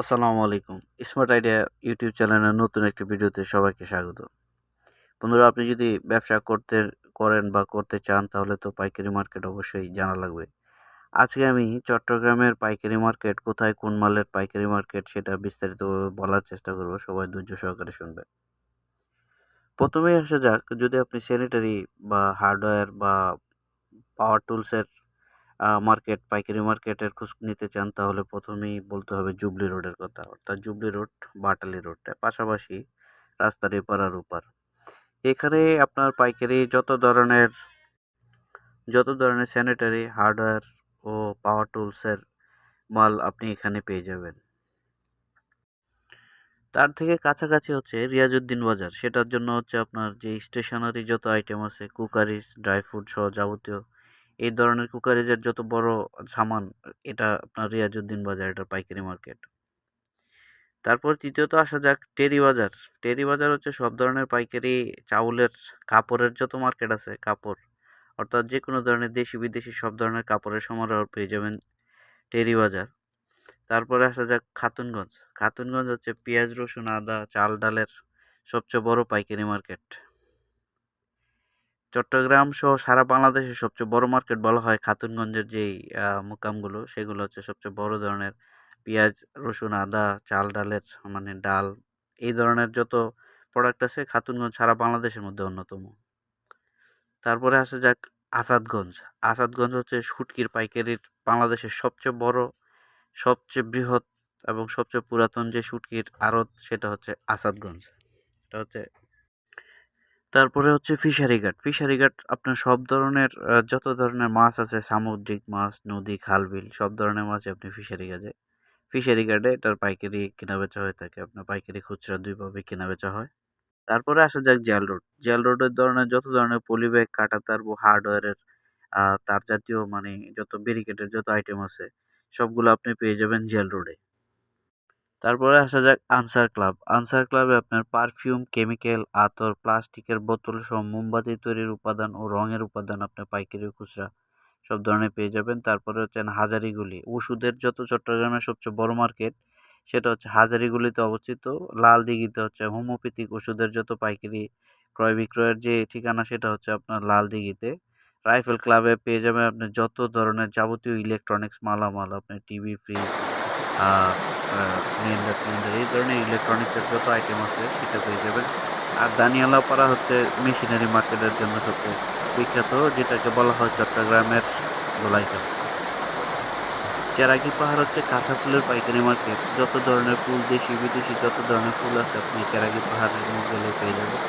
আসসালামু আলাইকুম। Smart idea YouTube চ্যানেলের নতুন একটি ভিডিওতে সবাইকে স্বাগত। বন্ধুরা, আপনি যদি ব্যবসা করতে, করেন বা করতে চান, তাহলে তো পাইকারি মার্কেট অবশ্যই জানা লাগবে। আজকে আমি চট্টগ্রামের পাইকারি মার্কেট, কোথায় কোন মালের পাইকারি মার্কেট সেটা বিস্তারিত বলার চেষ্টা করব, সবাই ধৈর্য সহকারে শুনবে প্রথমেই আসা যাক, যদি আপনি স্যানিটারি বা হার্ডওয়্যার বা পাওয়ার টুলসের মার্কেট, পাইকারি মার্কেটের খোঁজ নিতে চান, তাহলে প্রথমেই বলতে হবে জুবলি রোডের কথা। অর্থাৎ জুবলি রোড, বাটালি রোডটা। পাশাপাশি রাস্তার এপার আর ওপার। এখানে আপনার পাইকারি যত ধরনের যত ধরনের স্যানিটারি হার্ডওয়্যার ও পাওয়ার টুলসের মাল আপনি এখানে পেয়ে যাবেন। তার থেকে কাছাকাছি হচ্ছে রিয়াজউদ্দিন বাজার। সেটার জন্য হচ্ছে আপনার যে স্টেশনারি যত আইটেম আছে কুকারিস ড্রাই ফ্রুট সহ যাবতীয় এই ধরনের কুকারিজের যত বড় সামান, এটা আপনার রিয়াজউদ্দিন বাজার এটা পাইকারি মার্কেট। তারপর তৃতীয়ত আসা যাক টেরি বাজার। টেরি বাজার হচ্ছে সব ধরনের পাইকারি চাউলের, কাপড়ের যত মার্কেট আছে, কাপড়। অর্থাৎ যে কোনো ধরনের দেশি বিদেশি সব ধরনের কাপড়ের সমারোহ পেয়ে যাবেন টেরি বাজার। তারপরে আসা যাক খাতুনগঞ্জ। খাতুনগঞ্জ হচ্ছে পেঁয়াজ, রসুন, আদা, চাল, ডালের সবচেয়ে বড় পাইকারি মার্কেট। চট্টগ্রাম সহ সারা বাংলাদেশের সবচেয়ে বড় মার্কেট বলা হয় খাতুনগঞ্জের যেই মোকামগুলো, সেগুলো হচ্ছে সবচেয়ে বড় ধরনের পেঁয়াজ, রসুন, আদা, চাল, ডালের মানে ডাল, এই ধরনের যত প্রোডাক্ট আছে খাতুনগঞ্জ সারা বাংলাদেশের মধ্যে অন্যতম। তারপরে আসা যাক আসাদগঞ্জ আসাদগঞ্জ হচ্ছে শুটকির পাইকারির বাংলাদেশের সবচেয়ে বড়, সবচেয়ে বৃহৎ এবং সবচেয়ে পুরাতন যে শুটকির আড়ত, সেটা হচ্ছে আসাদগঞ্জ এটা হচ্ছে তারপরে হচ্ছে ফিশারি ঘাট। ফিশারি ঘাট আপনার সব ধরনের যত ধরনের মাছ আছে, সামুদ্রিক মাছ, নদী খাল বিল সব ধরনের মাছই আপনি ফিশারি ঘাটে। ফিশারি ঘাটে এটার পাইকারি কেনা বেচা হয়ে থাকে। আপনার পাইকারি খুচরা দুইভাবে কেনা বেচা হয়। তারপরে আসা যাক জেল রোড। জেল রোডের ধরনের যত ধরনের পলি ব্যাগ কাটা তার হার্ডওয়্যারের তার জাতীয় মানে যত ব্যারিকেডের যত আইটেম আছে, সবগুলো আপনি পেয়ে যাবেন জেল রোডে। তারপরে আসা যাক আনসার ক্লাব আনসার ক্লাবে আপনার পারফিউম কেমিক্যাল আতর, প্লাস্টিকের বোতল সহ মোমবাতি তৈরির উপাদান ও রঙের উপাদান আপনি পাইকারি খুচরা সব ধরনের পেয়ে যাবেন। তারপরে হচ্ছেন হাজারিগুলি ওষুধের যত চট্টগ্রামের সবচেয়ে বড় মার্কেট সেটা হচ্ছে হাজারিগুলিতে অবস্থিত। লাল দিঘিতে হচ্ছে হোমিওপ্যাথিক ওষুধের যত পাইকারি ক্রয় বিক্রয়ের যে ঠিকানা, সেটা হচ্ছে আপনার লাল দিঘিতে। রাইফেল ক্লাবে পেয়ে যাবেন আপনি যত ধরনের যাবতীয় ইলেকট্রনিক্স মালামাল, আপনি টিভি, ফ্রিজ ব্লেন্ডার টেন্ডার এই ধরনের ইলেকট্রনিক্সের যত আইটেম আছে, সেটা পেয়ে যাবেন। আর দানিয়ালা পাড়া হচ্ছে মেশিনারি মার্কেটের জন্য সবচেয়ে বিখ্যাত, যেটাকে বলা হয় চট্টগ্রামের গোলাইকা চেরাগি পাহাড় হচ্ছে কাঁথা ফুলের পাইকারি মার্কেট যত ধরনের ফুল দেশি বিদেশি যত ধরনের ফুল আছে, আপনি চেরাগি পাহাড়ের মধ্যে পেয়ে যাবেন।